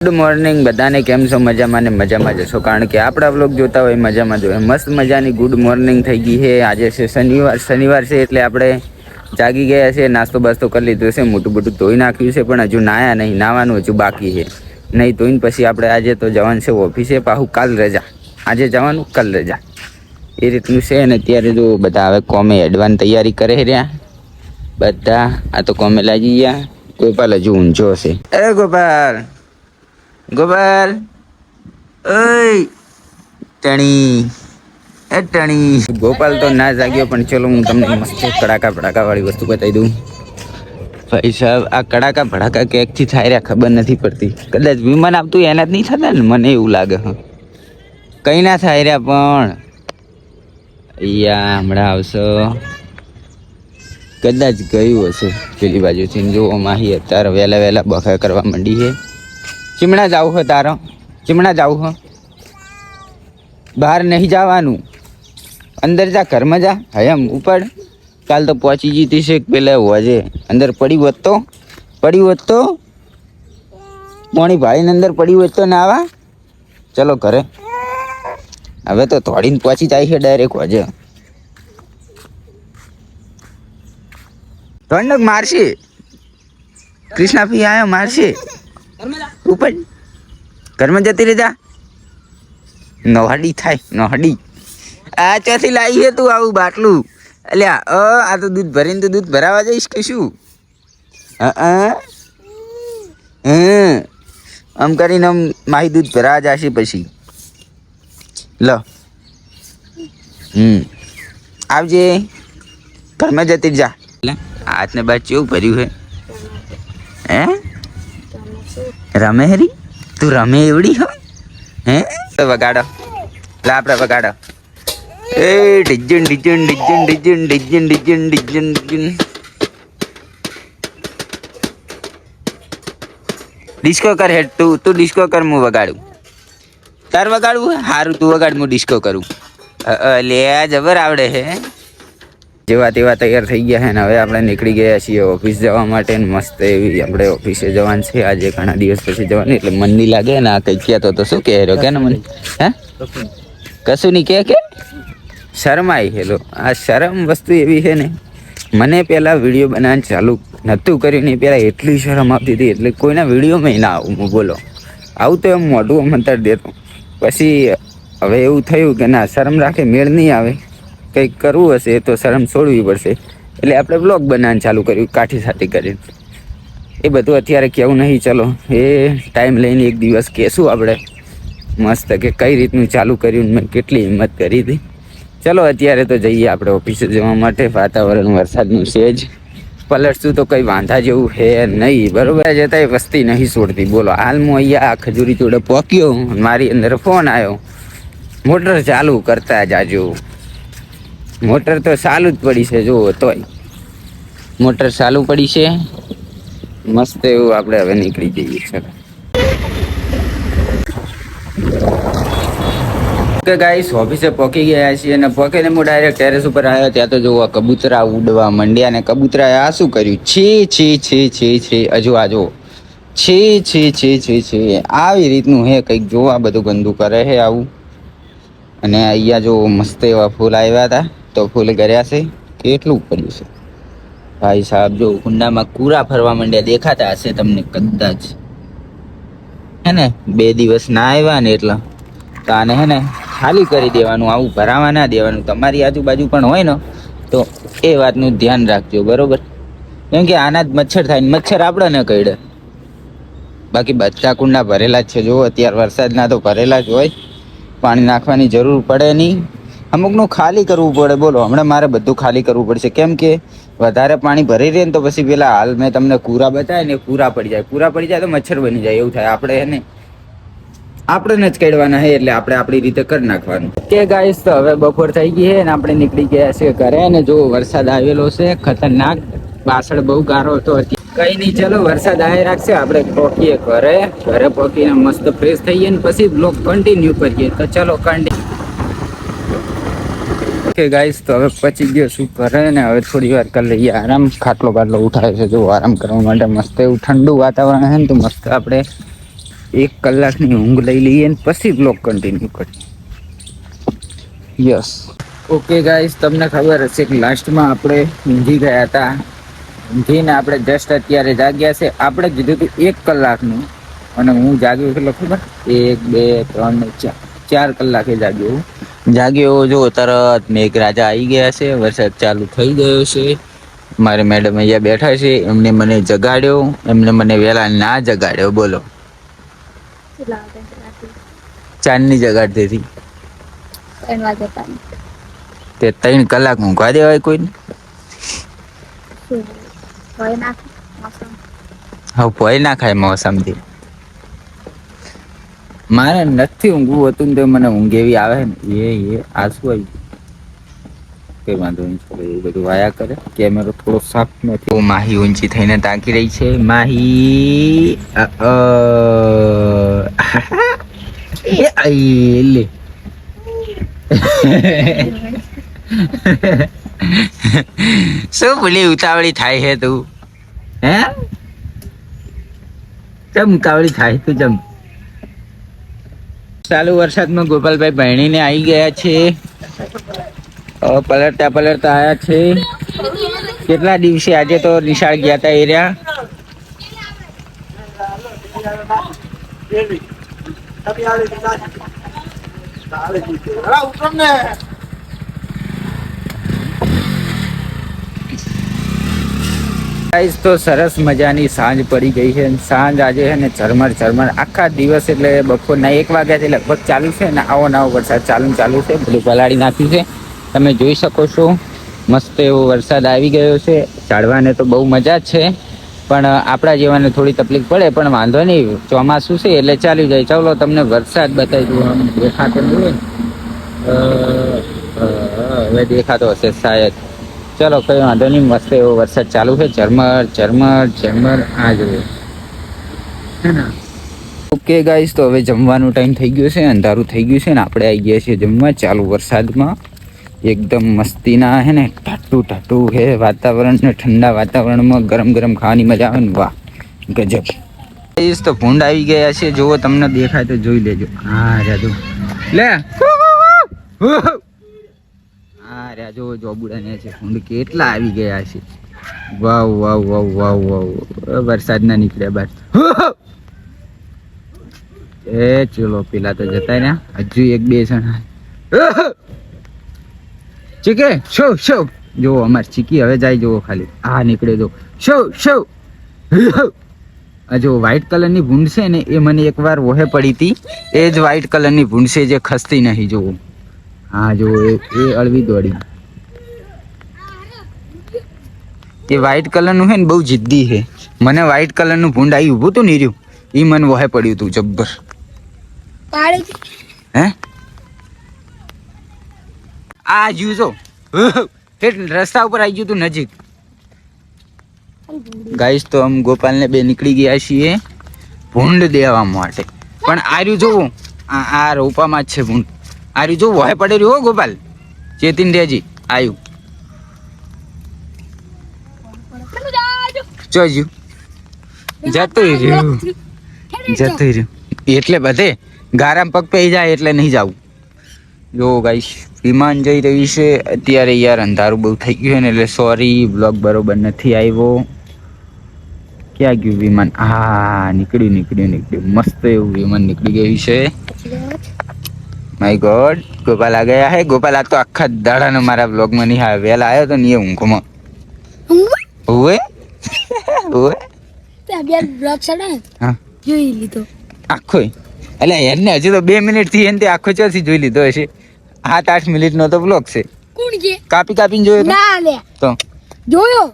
Good morning બધાને કેમ છો? મજામાં ને મજામાં જશો કારણ કે આપણા વ્લોગ જોતા હોય મજામાં જોઈએ મસ્ત મજાની ગુડ મોર્નિંગ થઈ ગઈ છે. આજે છે શનિવાર શનિવાર છે એટલે આપણે જાગી ગયા છે, નાસ્તો બાસ્તો કરી લીધો છે, મોટું મોટું ધોઈ નાખ્યું છે, પણ હજુ નાયા નહીં, નાવાનું હજુ બાકી છે. નહીં ધોઈને પછી આપણે આજે તો જવાનું છે ઓફિસે પાછું કાલ રજા. આજે જવાનું, કાલ રજા. એ રીતનું છે અને અત્યારે જો બધા હવે કોમે એડવાન્સ તૈયારી કરે રહ્યા. બધા, આ તો કોમે લાગી ગયા. ગોપાલ હજુ ઊંઝો છે. એ ગોપાલ! ગોપાલ. ઓય, ટણી. એ ટણી. ગોપાલ તો ના જાગ્યો, પણ ચલો હું તમને મસ્ત કડાકા ભડાકા વાળી વસ્તુ બતાવી દઉં. ભાઈ સાહેબ, આ કડાકા ભડાકા કેકથી થાય રહ્યા ખબર નથી પડતી. કદાચ વિમાન આપતું એના જ નહીં થતા ને, મને એવું લાગે, હ. કઈ ના થાય રહ્યા પણ. અહીંયા હમણાં આવશો. કદાચ ગયું હશે પેલી બાજુથી. જો માહી અત્યારે વહેલા વહેલા બફા કરવા માંડી છે. ચીમણા જાવું હો તારો? ચીમણા જાવું હો? બહાર નહીં જવાનું. અંદર જા, ઘરમાં જા. હયમ ઉપર. કાલ તો પહોંચી જીતી છે પેલા હોજે અંદર પડી વધતો પડી વધતો મોણી ભાઈને અંદર પડી વધતો ના આવા? ચલો ઘરે. હવે તો થોડીને પહોંચી જાય છે ડાયરેક્ટ હોજે ઠંડક મારશે. કૃષ્ણા પી આવ્યો મારશે. ઉપર. ઘરમાં જતી રહેજા નોહડી થાય, નોહડી. આ ત્યાંથી લાવી છે તું આવું બાટલું? અલ્યા અ, આ તો દૂધ ભરીને તો દૂધ ભરાવા જઈશ કે શું હા. આમ કરીને આમ માહી દૂધ ભરાવા જશે પછી. લો. હમ. આવજે. ઘરમાં જતી જા. આજને બાદ કેવું ભર્યું છે હે? રમે હરી? તું રમે એવડી હો? હે વગાડો. લા આપણે વગાડો. એ ડિજન ડિજન ડિજન ડિજન ડિજન ડિજન ડિજન ડિજન. ડિસ્કો કર હેડ તું તું ડિસ્કો કર, હું વગાડું. તાર વગાડવું સારું તું વગાડ, હું ડિસ્કો કરું. લે જબર આવડે હે. જેવા તેવા તૈયાર થઈ ગયા છે ને હવે આપણે નીકળી ગયા છીએ ઓફિસ જવા માટે મસ્ત એવી આપણે ઓફિસે જવાનું છે. આજે ઘણા દિવસ પછી જવાની, એટલે મન નહીં લાગે ને આ કંઈક કહેતો તો શું કહે રહ્યો કે ને મને? હે? કશું નહીં કહે કે? શરમાઈ હેલો આ શરમ વસ્તુ એવી છે ને, મને પહેલાં વીડિયો બનાવવાનું ચાલુ નહોતું કર્યું ને પહેલાં એટલી શરમ આવતી હતી, એટલે કોઈના વિડીયોમાં ના આવું, હું બોલો. આવું તો એમ મોઢું મંતર દેતો. પછી હવે એવું થયું કે ના, શરમ રાખે, મેળ નહીં આવે. કંઈક કરવું હશે તો શરમ છોડવી પડશે. એટલે આપણે બ્લોગ બનાવવાનું ચાલુ કર્યું, કાઠી સાથે કરીને. એ બધું અત્યારે કેવું નહીં, ચલો. એ ટાઈમ લઈને એક દિવસ કહેશું આપણે. મસ્ત કે કઈ રીતનું ચાલુ કર્યું મેં કેટલી હિંમત કરી હતી. ચલો, અત્યારે તો જઈએ આપણે ઓફિસે જવા માટે. વાતાવરણ વરસાદનું છે જ. પલટશું તો કંઈ વાંધા જેવું છે નહીં, બરાબર? જતા એ વસ્તી નહીં છોડતી. બોલો હાલ હું અહીંયા આ ખજૂરી જોડે પહોંચ્યો મારી અંદર ફોન આવ્યો. મોટર ચાલુ કરતા જાજો. મોટર તો ચાલુ જ પડી છે જુઓ તોય. મોટર ચાલુ પડી છે. મસ્ત એવું આપણે હવે નીકળી જઈએ સર કે ગાઈસ ઓફિસે પહોંચી ગયા છીએ અને પહોંચીને હું ડાયરેક્ટ ટેરેસ ઉપર આવ્યો ત્યાં તો જોવા કબૂતરા ઉડવા મંડ્યા ને કબૂતરાએ આ શું કર્યું? છી છી છી છી છી હજુ આ જુઓ. છી છી છી છી છી આવી રીતનું હે કંઈક જો આ બધું ગંદુ કરે હે આવું. અને અહીંયા જો મસ્ત એવા ફૂલ આવ્યા હતા. તો ફૂલ કર્યા છે કેટલું પડ્યું છે? ભાઈ સાહેબ, જો કુંડામાં કૂરા ફરવા માંડ્યા, દેખાતા હશે તમને કદાચ. હે ને, બે દિવસ ના આવ્યા ને એટલા. તો આને હે ને, ખાલી કરી દેવાનું, આવું ભરાવા ના દેવાનું. તમારી આજુબાજુ પણ હોય ને, તો એ વાતનું ધ્યાન રાખજો, બરોબર? કેમ કે આના જ મચ્છર થાય ને, મચ્છર આપણે કઈડે બાકી બધા કુંડા ભરેલા જ છે. જો અત્યારે વરસાદના તો ભરેલા જ હોય. પાણી નાખવાની જરૂર પડે નહીં. અમુકનું ખાલી કરવું પડે. બોલો, હમણાં મારે બધું ખાલી કરવું પડશે. કેમ કે વધારે પાણી ભરી રહે ને તો પછી પેલા હાલ મેં તમને કૂરા બતાવે ને કૂરા પડી જાય. કૂરા પડી જાય તો મચ્છર બની જાય, એવું થાય. આપણે એને આપણે જ કાઢવાના છે એટલે આપણે આપણી રીતે કરી નાખવાનું. કે ગાઈસ તો હવે બપોર થઈ ગઈ છે ને આપણે નીકળી ગયા છે ઘરે ને જો વરસાદ આવેલો છે, ખતરનાક. વાસણ બહુ ગારો હતો કઈ નહીં, ચલો, વરસાદ આવી રાખશે. આપણે પહોંચીએ ઘરે. ઘરે પહોંચીને મસ્ત ફ્રેશ થઈએ ને પછી બ્લોક કન્ટિન્યુ કરીએ. તો ચલો કન્ટિન્યુ કે ગાઈસ તો હવે પચી ગયો શું કરે ને હવે થોડી વાર કરી લઈએ આરામ, ખાટલો બાટલો ઉઠાવે છે. જો, આરામ કરવા માટે મસ્ત એવું ઠંડુ વાતાવરણ છે ને, તો મસ્ત આપણે એક કલાકની ઊંઘ લઈ લઈએ ને પછી બ્લોગ કન્ટિન્યુ કરીએ. યસ ઓકે ગાઈસ તમને ખબર હશે કે લાસ્ટમાં આપણે ઊંઘી ગયા હતા. ઊંઘીને આપણે જસ્ટ અત્યારે જાગ્યા છે. આપણે કીધું હતું એક કલાકનું. અને હું જાગ્યો કેટલો ખબર? એક, બે, ત્રણ ને ચાર. ચાર કલાકે જાગ્યો જાગ્યો જો તરત મેઘરાજા આવી ગયા છે વરસાદ ચાલુ થઈ ગયો છે. મારે મેડમ અહીંયા બેઠા છે એમને મને જગાડ્યો એમને મને વહેલા ના જગાડ્યો બોલો? ચાંદની જગાડતી હતી. તે ત્રણ કલાક ઊંઘવા દેવાય કોઈને? હવે ભય ના ખાય મોસમથી. મારે નથી ઊંઘવું હતું ને તો મને ઊંઘ એવી આવે ને. એ એ, આંસુ આવી કઈ વાંધો નહીં, ચાલો, એવું બધું વાયા કરે. કેમેરો થોડો સાફ નથી. માહી ઊંચી થઈને તાકી રહી છે. માહી લે. શું ભૂલી ઉતાવળી થાય છે તું? હે? ચમ ઉતાવળી થાય તું ચમ? ચાલુ વરસાદમાં ગોપાલભાઈ ભણીને આવી ગયા છે. પલટતા પલટતા આયા છે. કેટલા દિવસે આજે તો નિશાળ ગયા હતા એરિયા ગાઈસ તો સરસ મજાની સાંજ પડી ગઈ છે. સાંજ આજે છે ને ઝરમર ઝરમર. આખા દિવસ એટલે બપોરના એક વાગ્યાથી લગભગ ચાલુ છે ને આવો નવો વરસાદ ચાલુ ચાલુ છે. બધું પલાળી નાખ્યું છે. તમે જોઈ શકો છો, મસ્ત એવો વરસાદ આવી ગયો છે. ઝાડવાને તો બહુ મજા જ છે. પણ આપણા જેવાને થોડી તકલીફ પડે, પણ વાંધો નહીં. ચોમાસું છે એટલે ચાલી જાય. ચાલો તમને વરસાદ બતાવી દઉં. દેખાતો હવે દેખાતો હશે શાયદ ચલો, કઈ વાંધો નહીં, મસ્ત એવો વરસાદ ચાલુ છે. ઝરમર ઝરમર ઝરમર, આ જોયો ઓકે ગાઈસ તો હવે જમવાનો ટાઈમ થઈ ગયો છે, અંધારું થઈ ગયું છે ને આપણે આવી ગયા છીએ જમવા. ચાલુ વરસાદમાં. એકદમ મસ્તીના, હે ને, ટાટું ટાટું, હે, વાતાવરણ ને ઠંડા વાતાવરણમાં ગરમ ગરમ ખાવાની મજા આવે ને, વાહ, ગજબ. ગાઈસ તો ભૂંડ આવી ગયા છે. જુઓ, તમને દેખાય તો જોઈ લેજો. હા રાજુ લે. હા રાજો જોબુડા ને છે ફૂંડ કેટલા આવી ગયા છે. વાવ વાવ વાવ વાવ વાવ. વરસાદ ના નીકળ્યા બાદ એ ચલો, પેલા તો જતા ને હજુ એક, બે જણા. ચીકે, શો શો. જો અમાર ચીકી હવે જાય, જુઓ ખાલી. આ નીકળે જો શો શો. જો વ્હાઈટ કલરની ભૂંડ છે ને, એ મને એકવાર વહે પડી હતી. એ જ વ્હાઈટ કલરની ભૂંડ છે, જે ખસતી નહીં જોવો હા જો એ અળવી દોડી. એ વ્હાઈટ કલરનું છે ને બહુ જિદ્દી હે. મને વ્હાઈટ કલરનું ભૂંડ આવી ઊભું હતું નીર્યું. એ મને વહે પડ્યું હતું જબ્બર. હે? આ જ્યુ જો. રસ્તા ઉપર આવી ગયું તું નજીક. ગાઈસ તો આમ ગોપાલને બે નીકળી ગયા છીએ ભૂંડ દેવા માટે. પણ આર્યું જોવું આ આ રોપામાં જ છે ભૂંડ. આર્યું જો વહે પડે હો ગોપાલ. ચેતીન રેજી આવ્યું જોજ્યું જતું રહ્યું જતું રહ્યું એટલે બધે ગારામ પગ પહી જાય એટલે નહીં જવું. જો ગાઈશ વિમાન જઈ રહ્યું છે. અત્યારે યાર અંધારું બહુ થઈ ગયું ને એટલે સોરી બ્લોગ બરોબર નથી આવ્યો. ક્યાં ગયું વિમાન? હા, નીકળ્યું નીકળ્યું નીકળ્યું. મસ્ત એવું વિમાન નીકળી ગયું છે. માય ગોડ ગોપાલ આ ગયા હે? ગોપાલ આ તો આખા દાડાનો મારા બ્લોગમાં નહીં આવે. વહેલા આવ્યો તો નહીં એ ઊંઘમાં. ઓવે હોવે બે બ્લોગ ચડે હા. જોઈ લીધો. આખો એટલે એને હજી તો બે મિનિટથી એને આખો ચોથી જોઈ લીધો હશે. સાત આઠ મિનિટ નો તો બ્લોગ છે. કોણ છે કાપી કાપીને જોયો? ના લે. તો? જોયો?